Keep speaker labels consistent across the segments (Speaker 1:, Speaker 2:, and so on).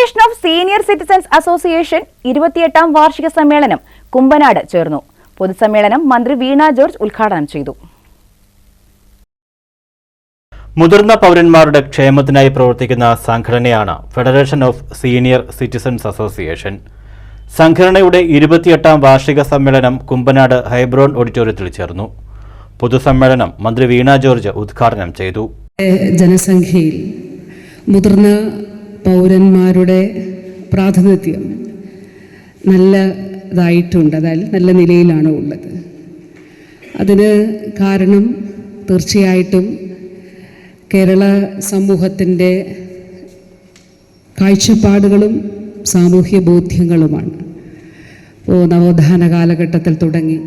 Speaker 1: Federation of senior citizens association ഇരുപത്തിയെട്ടാം വാർഷിക സമ്മേളനം കുമ്പനാട് ചേർന്നു. പൊതുസമ്മേളനം മന്ത്രി വീണ ജോർജ് ഉദ്ഘാടനം ചെയ്തു.
Speaker 2: മുതിർന്ന പൗരന്മാരുടെ ക്ഷേമത്തിനായി പ്രവർത്തിക്കുന്ന സംഘടനയാണ് federation of senior citizens association സംഘടനയുടെ ഇരുപത്തിയെട്ടാം വാർഷിക സമ്മേളനം കുമ്പനാട് ഹൈബ്രോൺ ഓഡിറ്റോറിയത്തിൽ ചേർന്നു. പൊതുസമ്മേളനം മന്ത്രി വീണ ജോർജ് ഉദ്ഘാടനം ചെയ്തു.
Speaker 3: ജനസംഖ്യയിൽ മുതിർന്ന പൗരന്മാരുടെ പ്രാതിനിധ്യം നല്ലതായിട്ടുണ്ട് അതായത് നല്ല നിലയിലാണ് ഉള്ളത്. അതിന് കാരണം തീർച്ചയായിട്ടും കേരള സമൂഹത്തിന്റെ കാഴ്ചപ്പാടുകളും സാമൂഹ്യ ബോധ്യങ്ങളുമാണ്. ഇപ്പോൾ നവോത്ഥാന കാലഘട്ടത്തിൽ തുടങ്ങി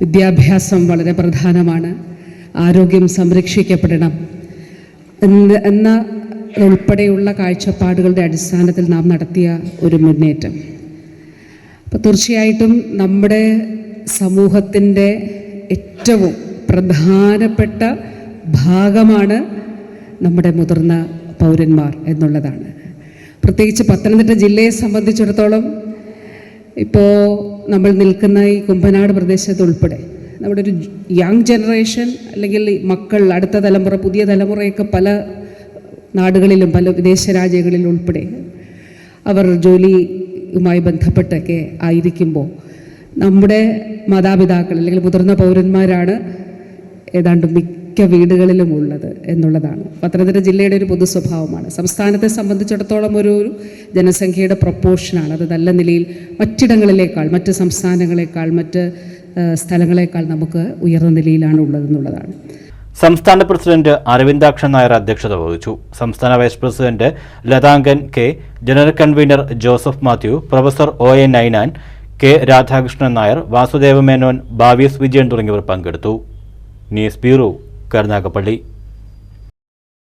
Speaker 3: വിദ്യാഭ്യാസം വളരെ പ്രധാനമാണ്. ആരോഗ്യം സംരക്ഷിക്കപ്പെടണം എന്ന ഉൾപ്പെടെയുള്ള കാഴ്ചപ്പാടുകളുടെ അടിസ്ഥാനത്തിൽ നാം നടത്തിയ ഒരു മുന്നേറ്റം. അപ്പോൾ തീർച്ചയായിട്ടും നമ്മുടെ സമൂഹത്തിന്റെ ഏറ്റവും പ്രധാനപ്പെട്ട ഭാഗമാണ് നമ്മുടെ മുതിർന്ന പൗരന്മാർ എന്നുള്ളതാണ്. പ്രത്യേകിച്ച് പത്തനംതിട്ട ജില്ലയെ സംബന്ധിച്ചിടത്തോളം ഇപ്പോൾ നമ്മൾ നിൽക്കുന്ന ഈ കുമ്പനാട് പ്രദേശത്ത് ഉൾപ്പെടെ നമ്മുടെ ഒരു യങ് ജനറേഷൻ അല്ലെങ്കിൽ മക്കൾ അടുത്ത തലമുറ പുതിയ തലമുറയൊക്കെ പല നാടുകളിലും പല വിദേശ രാജ്യങ്ങളിലും ഉൾപ്പെടെ അവർ ജോലിയുമായി ബന്ധപ്പെട്ടൊക്കെ ആയിരിക്കുമ്പോൾ നമ്മുടെ മാതാപിതാക്കൾ അല്ലെങ്കിൽ മുതിർന്ന പൗരന്മാരാണ് ഏതാണ്ട് മിക്ക വീടുകളിലും ഉള്ളത് എന്നുള്ളതാണ്. പത്തനംതിട്ട ജില്ലയുടെ ഒരു പൊതു സ്വഭാവമാണ്. സംസ്ഥാനത്തെ സംബന്ധിച്ചിടത്തോളം ഒരു ജനസംഖ്യയുടെ പ്രൊപ്പോർഷനാണ് അത് നല്ല നിലയിൽ മറ്റിടങ്ങളിലേക്കാൾ മറ്റ് സംസ്ഥാനങ്ങളെക്കാൾ മറ്റ് സ്ഥലങ്ങളെക്കാൾ നമുക്ക് ഉയർന്ന നിലയിലാണ് ഉള്ളതെന്നുള്ളതാണ്.
Speaker 2: സംസ്ഥാന പ്രസിഡന്റ് അരവിന്ദാക്ഷൻ നായർ അധ്യക്ഷത വഹിച്ചു. സംസ്ഥാന vice president Lathangan K general convener Joseph Mathew professor O A Ninan K Radhakrishnan Nair Vasudeva Menon Vijayan തുടങ്ങിയവർ പങ്കെടുത്തു. News bureau Karunagappally.